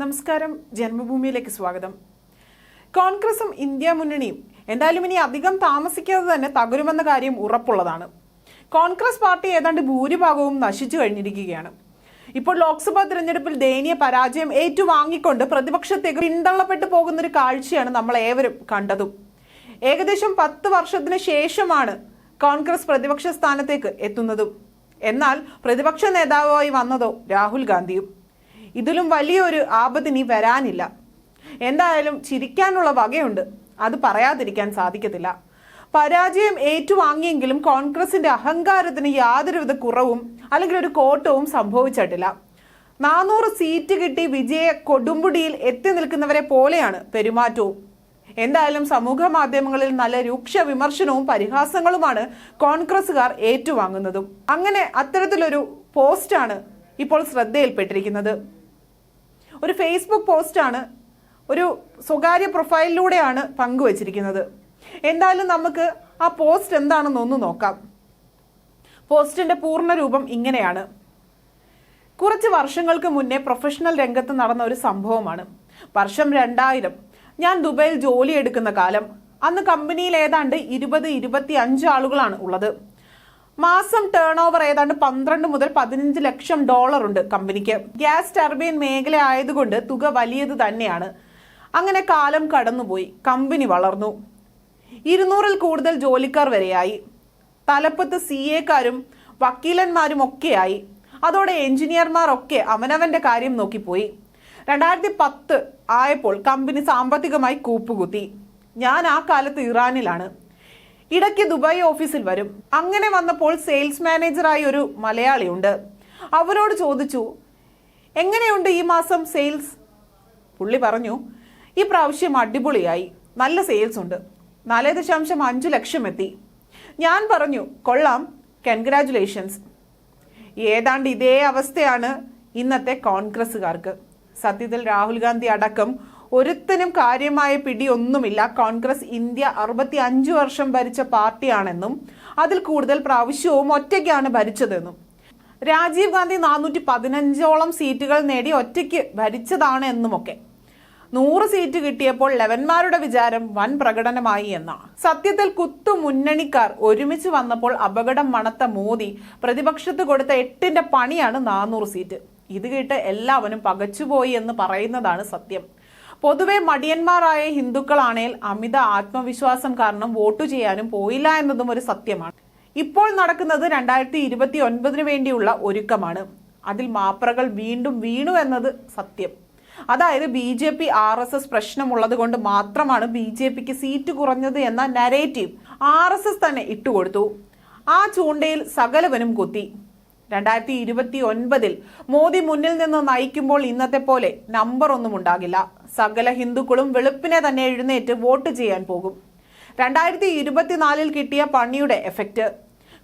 നമസ്കാരം ജന്മഭൂമിയിലേക്ക് സ്വാഗതം. കോൺഗ്രസും ഇന്ത്യ മുന്നണിയും എന്തായാലും ഇനി അധികം താമസിക്കാതെ തന്നെ തകരുമെന്ന കാര്യം ഉറപ്പുള്ളതാണ്. കോൺഗ്രസ് പാർട്ടി ഏതാണ്ട് ഭൂരിഭാഗവും നശിച്ചു കഴിഞ്ഞിരിക്കുകയാണ്. ഇപ്പോൾ ലോക്സഭാ തിരഞ്ഞെടുപ്പിൽ ദയനീയ പരാജയം ഏറ്റുവാങ്ങിക്കൊണ്ട് പ്രതിപക്ഷത്തേക്ക് പിന്തള്ളപ്പെട്ടു പോകുന്ന ഒരു കാഴ്ചയാണ് നമ്മൾ ഏവരും കണ്ടതും. ഏകദേശം പത്ത് വർഷത്തിന് ശേഷമാണ് കോൺഗ്രസ് പ്രതിപക്ഷ സ്ഥാനത്തേക്ക് എത്തുന്നതും. എന്നാൽ പ്രതിപക്ഷ നേതാവായി വന്നതോ രാഹുൽ ഗാന്ധിയും. ഇതിലും വലിയൊരു ആപത്തിനി വരാനില്ല. എന്തായാലും ചിരിക്കാനുള്ള വകയുണ്ട്. അത് പറയാതിരിക്കാൻ സാധിക്കത്തില്ല. പരാജയം ഏറ്റുവാങ്ങിയെങ്കിലും കോൺഗ്രസിന്റെ അഹങ്കാരത്തിന് യാതൊരുവിധ കുറവും അല്ലെങ്കിൽ ഒരു കോട്ടവും സംഭവിച്ചിട്ടില്ല. നാനൂറ് സീറ്റ് കിട്ടി വിജയ കൊടുമ്പുടിയിൽ എത്തി നിൽക്കുന്നവരെ പോലെയാണ് പെരുമാറ്റവും. എന്തായാലും സമൂഹ മാധ്യമങ്ങളിൽ നല്ല രൂക്ഷ വിമർശനവും പരിഹാസങ്ങളുമാണ് കോൺഗ്രസുകാർ ഏറ്റുവാങ്ങുന്നതും. അങ്ങനെ അത്തരത്തിലൊരു പോസ്റ്റാണ് ഇപ്പോൾ ശ്രദ്ധയിൽപ്പെട്ടിരിക്കുന്നത്. ഒരു ഫേസ്ബുക്ക് പോസ്റ്റാണ് ഒരു സ്വകാര്യ പ്രൊഫൈലിലൂടെയാണ് പങ്കുവച്ചിരിക്കുന്നത്. എന്തായാലും നമുക്ക് ആ പോസ്റ്റ് എന്താണെന്ന് ഒന്ന് നോക്കാം. പോസ്റ്റിന്റെ പൂർണ രൂപം ഇങ്ങനെയാണ്. കുറച്ച് വർഷങ്ങൾക്ക് മുന്നേ പ്രൊഫഷണൽ രംഗത്ത് നടന്ന ഒരു സംഭവമാണ്. വർഷം രണ്ടായിരം. ഞാൻ ദുബൈയിൽ ജോലി എടുക്കുന്ന കാലം. അന്ന് കമ്പനിയിൽ ഏതാണ്ട് ഇരുപത് ഇരുപത്തി അഞ്ച് ആളുകളാണ് ഉള്ളത്. മാസം ടേൺ ഓവർ ഏതാണ്ട് പന്ത്രണ്ട് മുതൽ പതിനഞ്ച് ലക്ഷം ഡോളർ ഉണ്ട് കമ്പനിക്ക്. ഗ്യാസ് ടർബൈൻ മേഖല ആയതുകൊണ്ട് തുക വലിയത് തന്നെയാണ്. അങ്ങനെ കാലം കടന്നുപോയി. കമ്പനി വളർന്നു. ഇരുന്നൂറിൽ കൂടുതൽ ജോലിക്കാർ വരെയായി. തലപ്പത്ത് സി എക്കാരും വക്കീലന്മാരും ഒക്കെയായി. അതോടെ എഞ്ചിനീയർമാർ ഒക്കെ അവനവന്റെ കാര്യം നോക്കിപ്പോയി. രണ്ടായിരത്തി പത്ത് ആയപ്പോൾ കമ്പനി സാമ്പത്തികമായി കൂപ്പുകുത്തി. ഞാൻ ആ കാലത്ത് ഇറാനിലാണ്. ഇടയ്ക്ക് ദുബായ് ഓഫീസിൽ വരും. അങ്ങനെ വന്നപ്പോൾ സെയിൽസ് മാനേജറായി ഒരു മലയാളിയുണ്ട്. അവരോട് ചോദിച്ചു എങ്ങനെയുണ്ട് ഈ മാസം സെയിൽസ് പുള്ളി പറഞ്ഞു ഈ പ്രാവശ്യം അടിപൊളിയായി. നല്ല സെയിൽസ് ഉണ്ട്. നാല് ദശാംശം അഞ്ച് ലക്ഷം എത്തി. ഞാൻ പറഞ്ഞു കൊള്ളാം. കൺഗ്രാറ്റുലേഷൻസ് ഏതാണ്ട് ഇതേ അവസ്ഥയാണ് ഇന്നത്തെ കോൺഗ്രസ്സുകാർക്ക്. സത്യത്തിൽ രാഹുൽ ഗാന്ധി അടക്കം ഒരുത്തനും കാര്യമായ പിടിയൊന്നുമില്ല. കോൺഗ്രസ് ഇന്ത്യ അറുപത്തി അഞ്ച് വർഷം ഭരിച്ച പാർട്ടിയാണെന്നും അതിൽ കൂടുതൽ പ്രാവശ്യവും ഒറ്റയ്ക്കാണ് ഭരിച്ചതെന്നും. രാജീവ് ഗാന്ധി നാനൂറ്റി പതിനഞ്ചോളം സീറ്റുകൾ നേടി ഒറ്റയ്ക്ക് ഭരിച്ചതാണ് എന്നുമൊക്കെ നൂറ് സീറ്റ് കിട്ടിയപ്പോൾ ലെവന്മാരുടെ വിചാരം വൻ പ്രകടനമായി എന്നാണ് സത്യത്തിൽ കുത്തു മുന്നണിക്കാർ ഒരുമിച്ച് വന്നപ്പോൾ അപകടം മണത്ത മോദി പ്രതിപക്ഷത്ത് കൊടുത്ത എട്ടിന്റെ പണിയാണ് നാനൂറ് സീറ്റ്. ഇത് കേട്ട് എല്ലാവരും പകച്ചുപോയി എന്ന് പറയുന്നതാണ് സത്യം. പൊതുവെ മടിയന്മാരായ ഹിന്ദുക്കളാണേൽ അമിത ആത്മവിശ്വാസം കാരണം വോട്ട് ചെയ്യാനും പോയില്ല എന്നതും ഒരു സത്യമാണ്. ഇപ്പോൾ നടക്കുന്നത് രണ്ടായിരത്തി ഇരുപത്തി ഒൻപതിന് വേണ്ടിയുള്ള ഒരുക്കമാണ്. അതിൽ മാപ്രകൾ വീണ്ടും വീണു എന്നത് സത്യം. അതായത് B J P R S S പ്രശ്നമുള്ളത് കൊണ്ട് മാത്രമാണ് ബി ജെ പിക്ക് സീറ്റ് കുറഞ്ഞത് എന്ന നരേറ്റീവ് ആർ എസ് എസ് തന്നെ ഇട്ടുകൊടുത്തു. ആ ചൂണ്ടയിൽ സകലവനും കൊത്തി. രണ്ടായിരത്തി ഇരുപത്തി ഒൻപതിൽ മോദി മുന്നിൽ നിന്ന് നയിക്കുമ്പോൾ ഇന്നത്തെ പോലെ നമ്പർ ഒന്നും ഉണ്ടാകില്ല. സകല ഹിന്ദുക്കളും വെളുപ്പിനെ തന്നെ എഴുന്നേറ്റ് വോട്ട് ചെയ്യാൻ പോകും. രണ്ടായിരത്തി ഇരുപത്തിനാലിൽ കിട്ടിയ പണിയുടെ എഫക്റ്റ്.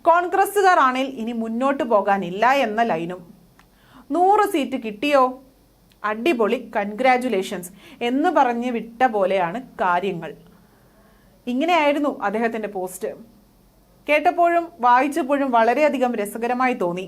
കോൺഗ്രസ്സുകാർ ഇനി മുന്നോട്ട് പോകാനില്ല എന്ന ലൈനും. നൂറ് സീറ്റ് കിട്ടിയോ? അടിപൊളി കൺഗ്രാറ്റുലേഷൻസ് എന്ന് പറഞ്ഞ് വിട്ട പോലെയാണ് കാര്യങ്ങൾ. ഇങ്ങനെയായിരുന്നു അദ്ദേഹത്തിന്റെ പോസ്റ്റ്. കേട്ടപ്പോഴും വായിച്ചപ്പോഴും വളരെയധികം രസകരമായി തോന്നി.